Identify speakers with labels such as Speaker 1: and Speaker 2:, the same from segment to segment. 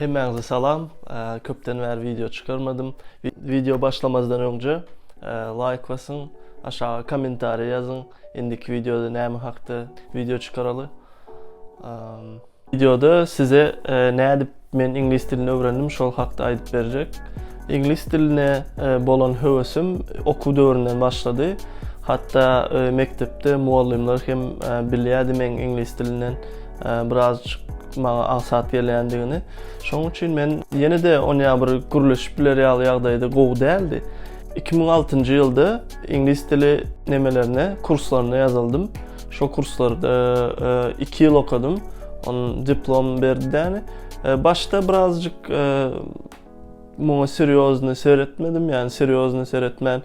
Speaker 1: Hemmeňize salam. Ee, Köpden bäri video çıkarmadım. Vi- Video başlamazdan önce e, like basın, aşağı komentari yazın. Indiki videoda näme hakda video çıkaralı. Videoda size e, nädip men ingliz dilini öwrendim şol hakda aýdyp berjek. İngiliz diline e, bolan höwesüm okuw döwründen başlady. Hatta e, mektepde muallimler hem e, bilýärdi men ingliz dilinden e, birazcık maňa aňsat gelýändigini. Şoň üçin men ýene de oňa bir gürleşip bilerýär ýagdaýda gowy däldi. 2006 ýylda ingliz dili nemelerine, kurslarına yazıldım. Şu kurslarda 2 yıl okudum. Onun diplom berdi yani. E, Başta birazcık e, Muňa seriozny seyretmedim yani seriozny seyretmän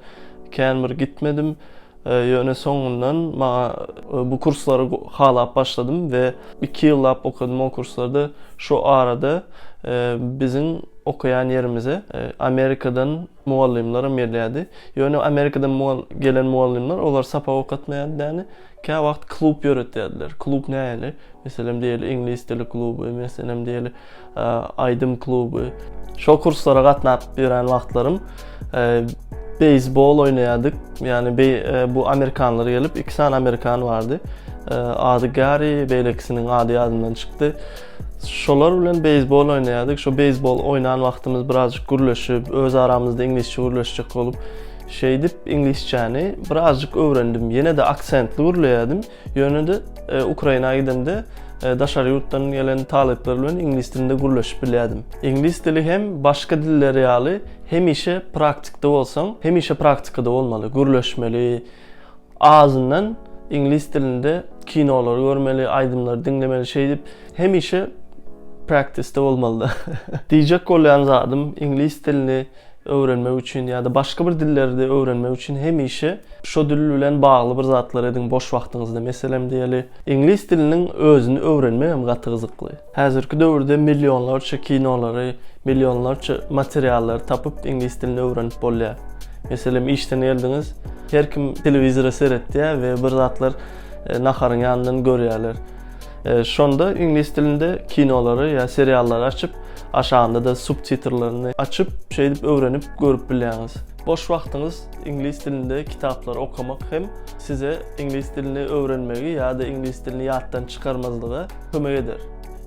Speaker 1: känmir gitmedim. E, Ýöne soňundan maňa e, bu kurslara halap başladım ve 2 ýyllap okudum o kurslarda. Şu arada e, bizim okuyan yerimize e, Amerikadan muallimler gelýärdi. Ýöne Amerikadan muall- gelen muallimler olar sapa okatmaýardy yani. Kä wagt klub ýöretýärdiler. Klub näýeli? Meselem diýeli ingliz dili klubu, meselem diýeli e, aýdym klubu. Şo kurslara gatnap biren wagtlarym e, beyzbol oynayadık. Yani bey, e, bu Amerikanlar gelip iki tane Amerikan vardı. E, adı Gary, beylekisinin adı adından çıktı. Şolar bilen beyzbol oynayadık. Şu beyzbol oynayan vaktimiz birazcık gürleşip, öz aramızda İngilizce gürleşecek olup şey dip İngilizceni birazcık öğrendim. Yine de aksentli gürleyedim. Yönü de e, Ukrayna'ya gidemde e, daşarı yurttan gelen talepler bilen İngiliz dilinde gürleşip bilýärdim. İngiliz dili hem başka diller ýaly hem işe praktikde bolsaň, hem işe praktikada bolmaly, gürleşmeli. Ağzından İngiliz dilinde kinolar görmeli, aýdymlar dinlemeli şey dip hem işe practice'de olmalı. Diyecek olan zadım İngiliz dilini öğrenmek için ya da başka bir öğrenmek için hem işi şu dil bilen bağlı bir zatlar edin boş vaxtınızda. Meselem diýeli İngiliz dilinin özünü öğrenmek hem gatı gyzykly. Häzirki döwürde milyonlarça kinolary, milyonlarça materiallar tapıp İngiliz dilini öğrenip bolýar. Meselem işten geldiňiz, her kim televizora seyretdi ve bir zatlar e, naharın yanından görýärler. E, şonda İngiliz dilinde kinolary ya seriallar açıp aşağında da subtitrlarını açıp şey edip öğrenip görüp bilýäňiz. Boş vaxtınız İngiliz dilinde kitaplar okumak hem size İngiliz dilini öğrenmegi ya da İngiliz dilini yattan çıkarmazlığa kömek eder.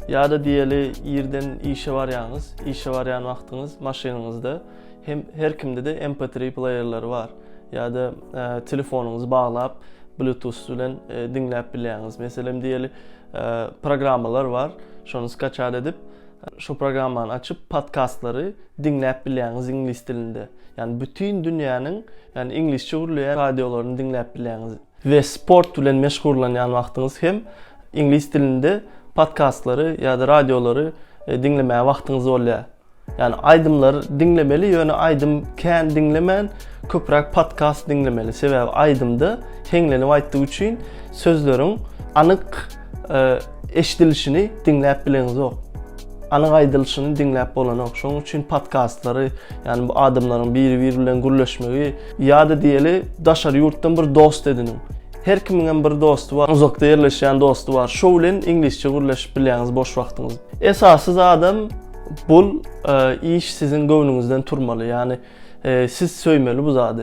Speaker 1: Ya da diýeli ýerden işe barýaňyz, işe barýan wagtyňyz maşynyňyzda hem her kimde de MP3 playerleri var. Ya da e, telefonuňyzy baglap Bluetooth bilen e, dinläp bilýäňiz. Meselem diýeli e, programmalar var. Şonu skaçat edip şu programmanı açıp podcastları dinläp bilýäňiz ingliz dilinde. Yani bütün dünyanın yani İngilizce urlayan radyolarını dinläp bilýäňiz. Ve sport bilen meşgullanýan wagtyňyz hem ingliz dilinde podcastları ya da radyoları e, dinlemäge wagtyňyz bolýar. Yani aydımlar dinlemeli, yönü aydım kän dinlemen, köprak podcast dinlemeli. Sebäbi aydımda henglenip aýtdyğı üçin sözlerin anyk e, eşdilişini dinläp bileňiz ok. Anyk aýdylşyny dinläp bolan ok. Şoň üçin podcastlary, yani bu adamların biri-biri bilen gürleşmegi ýa-da diýeli daşary ýurtdan bir dost edinin. Her kimiň bir dostu var, uzakda yerleşen dostu var. Şo bilen inglizçe gürleşip bilýäňiz boş wagtyňyz. Esasy adam bul e, iş sizin göwnüňizden turmaly. Yani e, siz söýmeli bu zady.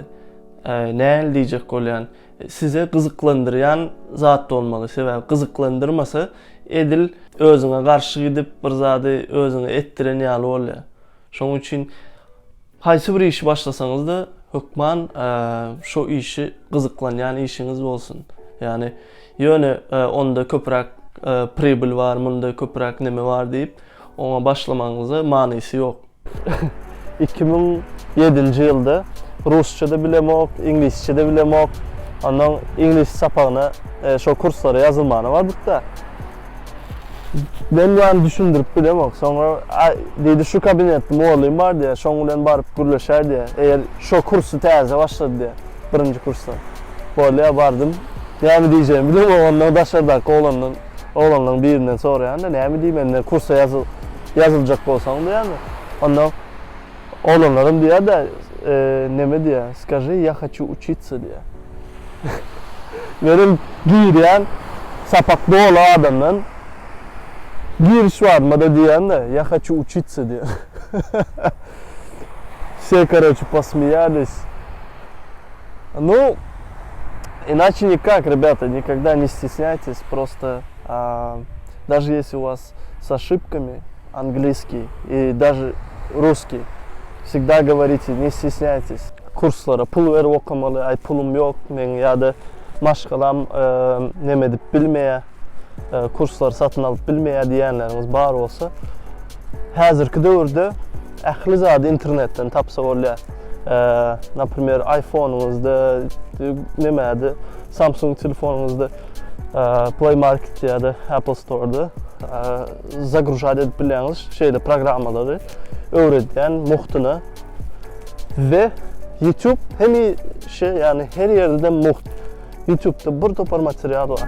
Speaker 1: E, näl diýjek bolýan size gyzyklandyrýan zat da olmaly. Sebäbi gyzyklandyrmasa edil özüňe garşy gidip bir zady özüňe etdiren ýaly bolýar. Şoň üçin haýsy bir işi başlasaňyz da hökman e, şo işi gyzyklanýan işiňiz bolsun. Yani ýöne e, onda köprak e, pribil var, munda köprak neme var diýip ona başlamaňyza manysy ýok. 2007 ýylda Rusça da bilemok, İngilizce de bilemok. Ondan İngiliz sapağına e, şu kurslara yazılmana vardık da. Ben yani düşündürüp bilemok. Sonra ay, dedi şu kabinette muallim var diye, şoň bilen baryp gürleşer diye. Eğer şu kursu täze başladı diye. Birinci kursa. Bolya bardım. Näme diýeceğim bilemok. Ondan daşardak oğlandan oğlandan birinden sonra yani näme diýmem ne kursa yazıl yazılacak bolsaň da yani. Ondan oğlanlarım diye de e, neme diye. Скажи, я хочу учиться diye. Benim giyiryen sapaklı ola adamdan
Speaker 2: Da diyen de я хочу учиться diye. Все, короче, посмеялись. Ну, иначе никак, ребята, никогда не стесняйтесь, просто а, даже если у вас с ошибками английский и даже rусский, всегда говорите, не стесняйтесь. Kurslara pul verip okumalı, ay pulum yok men ya da e, kurslar satın alıp bilmeye diyenleriniz bar olsa, hazırki dövrde ähli zady internetten tapsa bolýar. Ee, например, iPhone'unuzda nemedi, Samsung telefonunuzda e, Play Market ya da Apple Store'da e, загружать edip bilýäňiz şeyde programmaları öwreden muhtuna ve YouTube hem şey yani her yerde muht. YouTube'da bir topar material var.